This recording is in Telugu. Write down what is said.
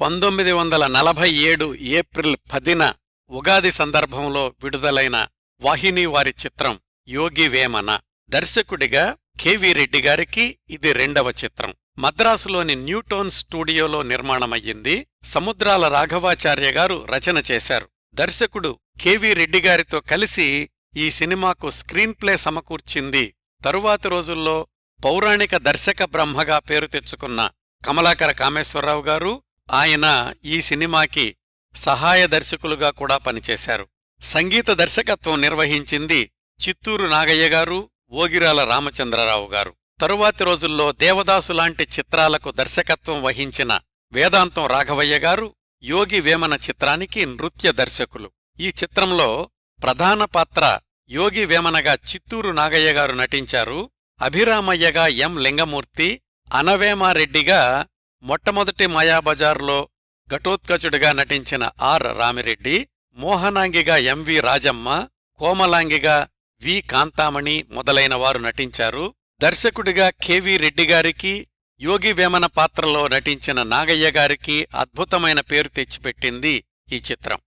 పంతొమ్మిది వందల నలభై ఏడు ఏప్రిల్ పదిన ఉగాది సందర్భంలో విడుదలైన వాహిని వారి చిత్రం యోగి వేమన. దర్శకుడిగా కెవి రెడ్డి గారికి ఇది రెండవ చిత్రం. మద్రాసులోని న్యూటోన్ స్టూడియోలో నిర్మాణమయ్యింది. సముద్రాల రాఘవాచార్య గారు రచన చేశారు. దర్శకుడు కెవి రెడ్డి గారితో కలిసి ఈ సినిమాకు స్క్రీన్ ప్లే సమకూర్చింది. తరువాతి రోజుల్లో పౌరాణిక దర్శక బ్రహ్మగా పేరు తెచ్చుకున్న కమలాకర కామేశ్వరరావు గారు ఆయన ఈ సినిమాకి సహాయ దర్శకులుగా కూడా పనిచేశారు. సంగీత దర్శకత్వం నిర్వహించింది చిత్తూరు నాగయ్య గారు ఓగిరాల రామచంద్రరావు గారు. తరువాతి రోజుల్లో దేవదాసు లాంటి చిత్రాలకు దర్శకత్వం వహించిన వేదాంతం రాఘవయ్య గారు యోగి వేమన చిత్రానికి నృత్య దర్శకులు. ఈ చిత్రంలో ప్రధాన పాత్ర యోగి వేమనగా చిత్తూరు నాగయ్య గారు నటించారు. అభిరామయ్యగా ఎం లింగమూర్తి అనవేమారెడ్డిగా మొట్టమొదటి మాయాబజార్లో ఘటోత్కచుడిగా నటించిన ఆర్ రామిరెడ్డి మోహనాంగిగా ఎంవి రాజమ్మ కోమలాంగిగా వి కాంతామణి మొదలైన వారు నటించారు. దర్శకుడిగా కెవి రెడ్డి గారికి యోగి వేమన పాత్రలో నటించిన నాగయ్య గారికి అద్భుతమైన పేరు తెచ్చిపెట్టింది ఈ చిత్రం.